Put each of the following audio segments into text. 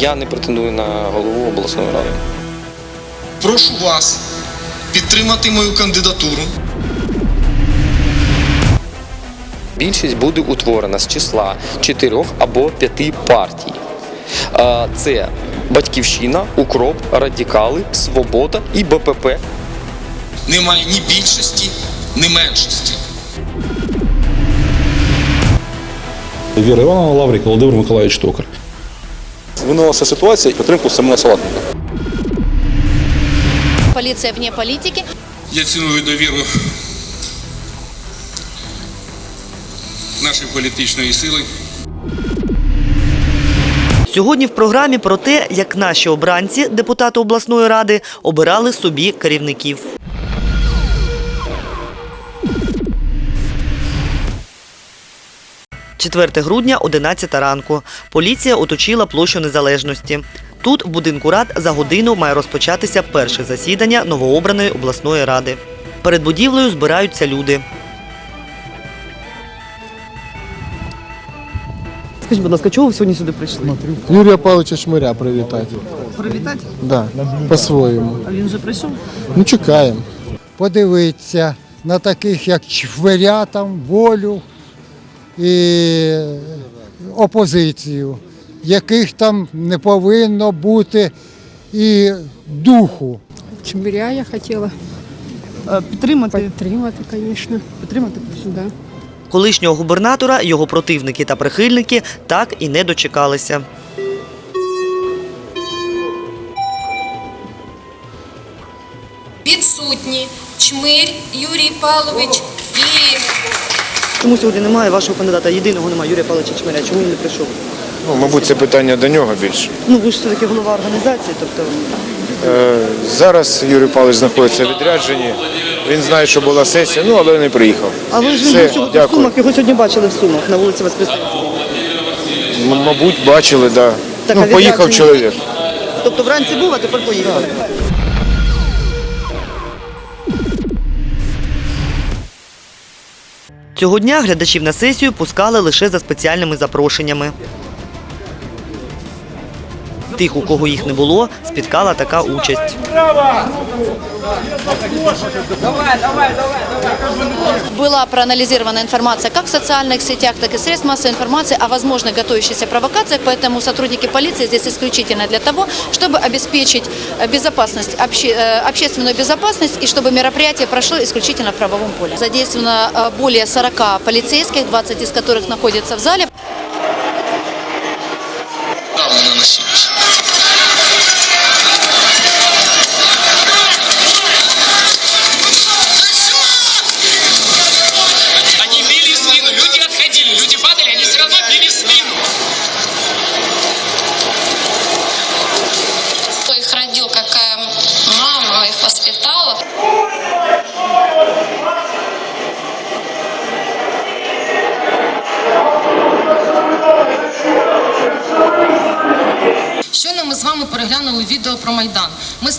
Я не претендую на голову обласної ради. Прошу вас підтримати мою кандидатуру. Більшість буде утворена з числа чотирьох або п'яти партій. Це Батьківщина, Укроп, Радикали, Свобода і БПП. Немає ні більшості, ні меншості. Віра Івановна Лаврик, Володимир Миколаївич Токар. Винулася ситуація підтримку Семена Салатника. Полиция вне политики. Я ціную довіру нашої політичної сили. Сьогодні в програмі про те, як наші обранці, депутати обласної ради, обирали собі керівників. Четверте грудня, 11 ранку. Поліція оточила площу незалежності. Тут, в будинку рад, за годину має розпочатися перше засідання новообраної обласної ради. Перед будівлею збираються люди. Скажіть, будь ласка, чого ви сьогодні сюди прийшли? Юрія Павловича Шмиря привітати. Привітати? Да, по-своєму. А він вже прийшов? Ну, чекаємо. подивитися на таких, як Чверя, там, волю і опозицію, яких там не повинно бути і духу. Чмиря я хотіла Підтримати. підтримати, звісно. Підтримати Да. Колишнього губернатора його противники та прихильники так і не дочекалися. Відсутні Чмирь Юрій Павлович і Чому сьогодні немає вашого кандидата? Єдиного немає Юрія Павловича Чмиря. Чому він не прийшов? Ну, мабуть, це питання до нього більше. Ну ви ж все таки голова організації, тобто Е, зараз Юрій Павлович знаходиться в відрядженні. Він знає, що була сесія, ну але не приїхав. а ви ж він Все, сьогодні в дякую. Сумах, його сьогодні бачили в Сумах на вулиці Воскресенській. М- мабуть, бачили, да. Так, а ну, поїхав чоловік. Тобто вранці був, а тепер поїхав. Цього дня глядачів на сесію пускали лише за спеціальними запрошеннями Тих, у кого їх не було, спіткала така участь. была проанализирована информация как в социальных сетях, так и средств массовой информации о возможных готовящихся провокациях, поэтому сотрудники полиции здесь исключительно для того, чтобы обеспечить э, безопасность, обще- э, общественную безопасность и чтобы мероприятие прошло исключительно в правовом поле. Задействовано э, более 40 полицейских, 20 из которых находятся в зале. Правда наносилось.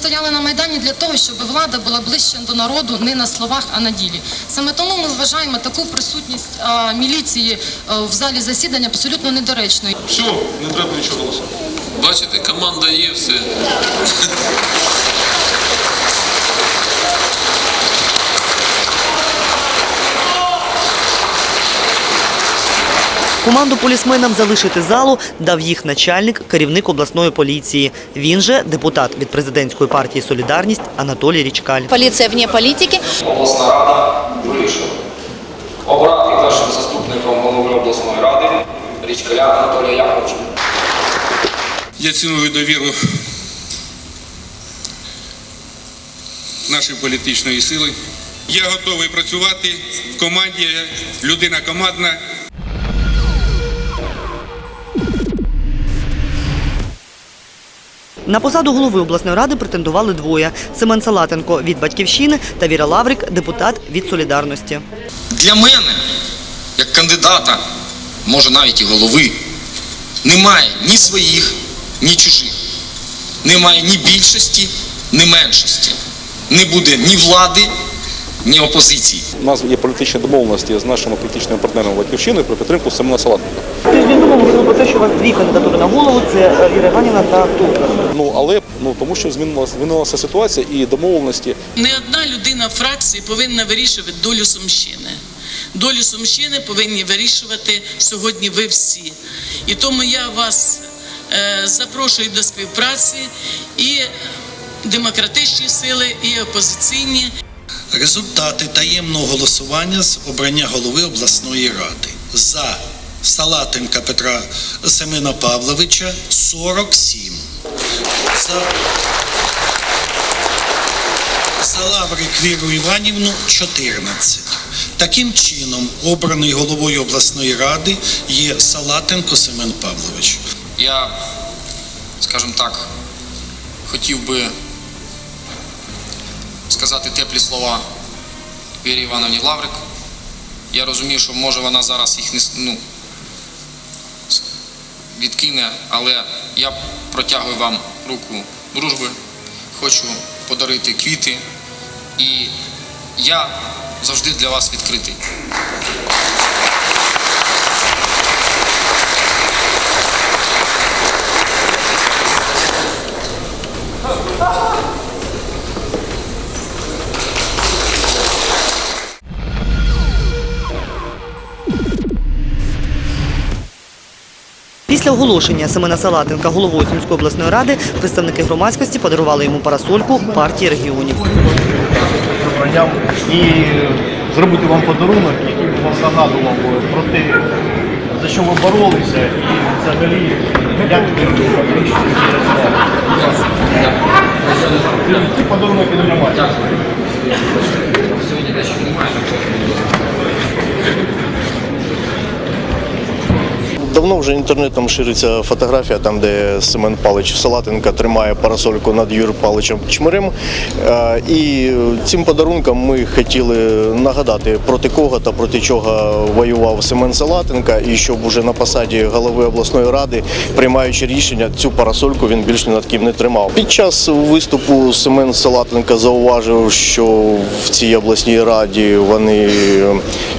Стояли на Майдані для того, щоб влада була ближче до народу не на словах, а на ділі. Саме тому ми вважаємо таку присутність а, міліції а, в залі засідання абсолютно недоречною. Все, не треба нічого голосувати. Бачите, команда є, все. Команду полісменам залишити залу дав їх начальник, керівник обласної поліції. Він же депутат від президентської партії Солідарність Анатолій Річкаль. Полиция вне политики. Обласна рада вирішила обрати першим заступником голови обласної ради Річкаля Анатолія Яковлевича. Я ціную довіру нашої політичної сили. Я готовий працювати в команді, людина командна. На посаду голови обласної ради претендували двоє: Семен Салатенко від батьківщини та Віра Лаврик, депутат від Солідарності. Для мене, як кандидата, може навіть і голови, немає ні своїх, ні чужих. Немає ні більшості, ні меншості. Не буде ні влади, ні опозиції. У нас є політичні домовленості з нашими політичними партнерами Батьківщиною про підтримку Семена Салатника. Тиждень тому ми говорили про те, що у вас дві кандидатури на голову це е, Віра Іванівна та Токар. Ну але ну тому що змінилася змінилася ситуація і домовленості Не одна людина фракції повинна вирішувати долю Сумщини. Долю Сумщини повинні вирішувати сьогодні ви всі. І тому я вас е, запрошую до співпраці і демократичні сили, і опозиційні. Результати таємного голосування з обрання голови обласної ради. За Салатенка Петра Семена Павловича 47. За, за Лаврик Віру Іванівну 14. Таким чином, обраний головою обласної ради є Салатенко Семен Павлович. Я, скажімо так, хотів би сказати теплі слова Вірі Івановні Лаврик. Я розумію, що може вона зараз їх не ну, відкине, але я протягую вам руку дружби, хочу подарити квіти, і я завжди для вас відкритий. Після оголошення Семена Салатенка головою Сумської обласної ради представники громадськості подарували йому парасольку партії регіонів. і зробити вам подарунок, який б вас нагадував про те, за що ви боролися, і взагалі, як ви фактично Це подарунок від громадськості. Давно вже інтернетом шириться фотографія, там де Семен Палич Салатенка тримає парасольку над Юрієм Паличем Чмирем. Е, І цим подарунком ми хотіли нагадати, проти кого та проти чого воював Семен Салатенка, і щоб уже на посаді голови обласної ради, приймаючи рішення, цю парасольку він більш над ким не тримав. Під час виступу Семен Салатенка зауважив, що в цій обласній раді вони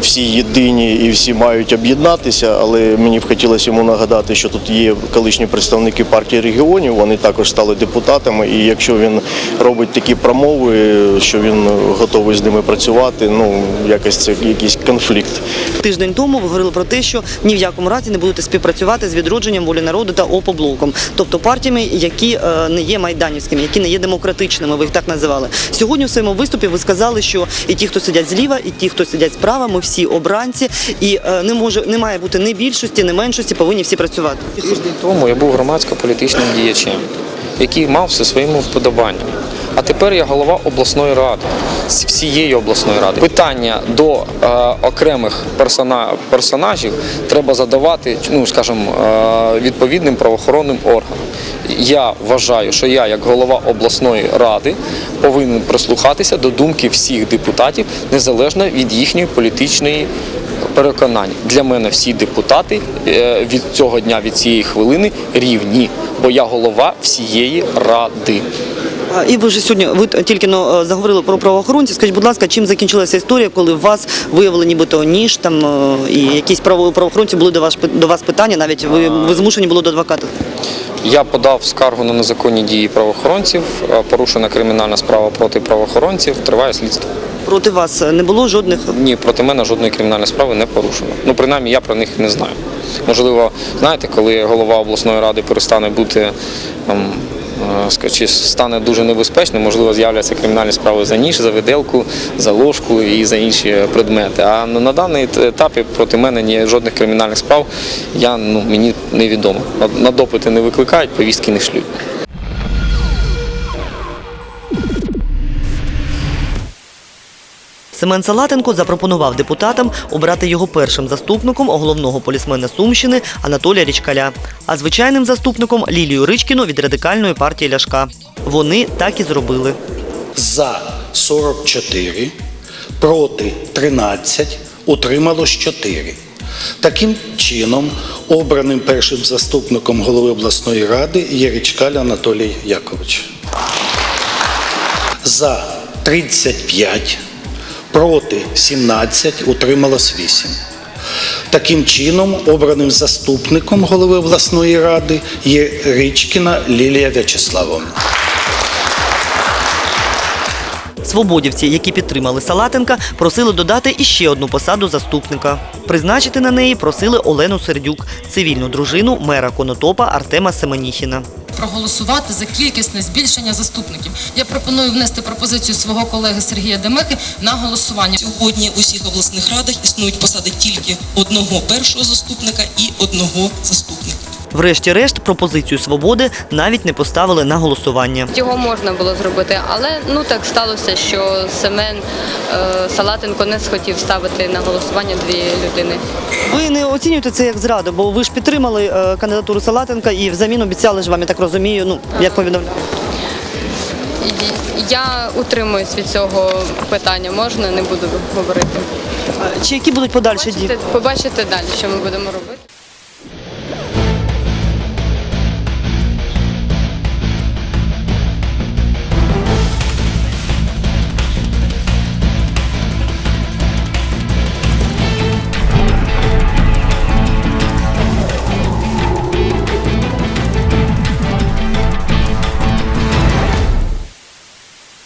всі єдині і всі мають об'єднатися, але мені б хотілося йому нагадати, що тут є колишні представники партії регіонів, вони також стали депутатами, і якщо він робить такі промови, що він готовий з ними працювати, ну якось це якийсь конфлікт. Тиждень тому ви говорили про те, що ні в якому разі не будете співпрацювати з відродженням волі народу та ОПО-блоком, тобто партіями, які е, не є майданівськими, які не є демократичними. Ви їх так називали. Сьогодні в своєму виступі ви сказали, що і ті, хто сидять зліва, і ті, хто сидять справа, ми всі обранці, і е, не може не має бути ні більшості, ні меншості, повинні всі працювати. Тиждень тому я був громадсько-політичним діячем, який мав все своїми вподобанням. А тепер я голова обласної ради, всієї обласної ради. Питання до е, окремих персона, персонажів треба задавати, ну скажімо, е, відповідним правоохоронним органам. Я вважаю, що я, як голова обласної ради, повинен прислухатися до думки всіх депутатів незалежно від їхньої політичної переконань. Для мене всі депутати е, від цього дня, від цієї хвилини рівні, бо я голова всієї ради. І ви ж сьогодні ви тільки е, заговорили про правоохоронців. Скажіть, будь ласка, чим закінчилася історія, коли вас виявили нібито ніж там е, і якісь право- правоохоронці були до вас до вас питання, навіть ви, ви змушені були до адвоката. Я подав скаргу на незаконні дії правоохоронців, порушена кримінальна справа проти правоохоронців, триває слідство. Проти вас не було жодних Ні, проти мене жодної кримінальної справи не порушено. Ну, принаймні, я про них не знаю. Можливо, знаєте, коли голова обласної ради перестане бути там, е, чи стане дуже небезпечним, можливо, з'являться кримінальні справи за ніж, за виделку, за ложку і за інші предмети. А на даний етапі проти мене ні жодних кримінальних справ я, ну, мені невідомо. На допити не викликають, повістки не шлють. Семен Салатенко запропонував депутатам обрати його першим заступником головного полісмена Сумщини Анатолія Річкаля, а звичайним заступником Лілію Ричкіну від радикальної партії Ляшка. Вони так і зробили. За 44, проти 13, утрималось 4. Таким чином, обраним першим заступником голови обласної ради є Річкаль Анатолій Якович. За 35, проти 17, утрималось 8. Таким чином, обраним заступником голови обласної ради є Ричкіна Лілія В'ячеславовна. Свободівці, які підтримали Салатенка, просили додати іще одну посаду заступника. Призначити на неї просили Олену Сердюк, цивільну дружину мера Конотопа Артема Семеніхіна. Проголосувати за кількісне збільшення заступників. Я пропоную внести пропозицію свого колеги Сергія Демики на голосування. Сьогодні у всіх обласних радах існують посади тільки одного першого заступника і одного заступника. Врешті-решт, пропозицію свободи навіть не поставили на голосування. Його можна було зробити, але ну так сталося, що Семен е, Салатенко не схотів ставити на голосування дві людини. Ви не оцінюєте це як зраду, бо ви ж підтримали е, кандидатуру Салатенка і взамін обіцяли ж вам, я так розумію, ну як повідомляли. І Я утримуюсь від цього питання. Можна, не буду говорити. Чи які будуть подальші дії? Побачите далі, що ми будемо робити.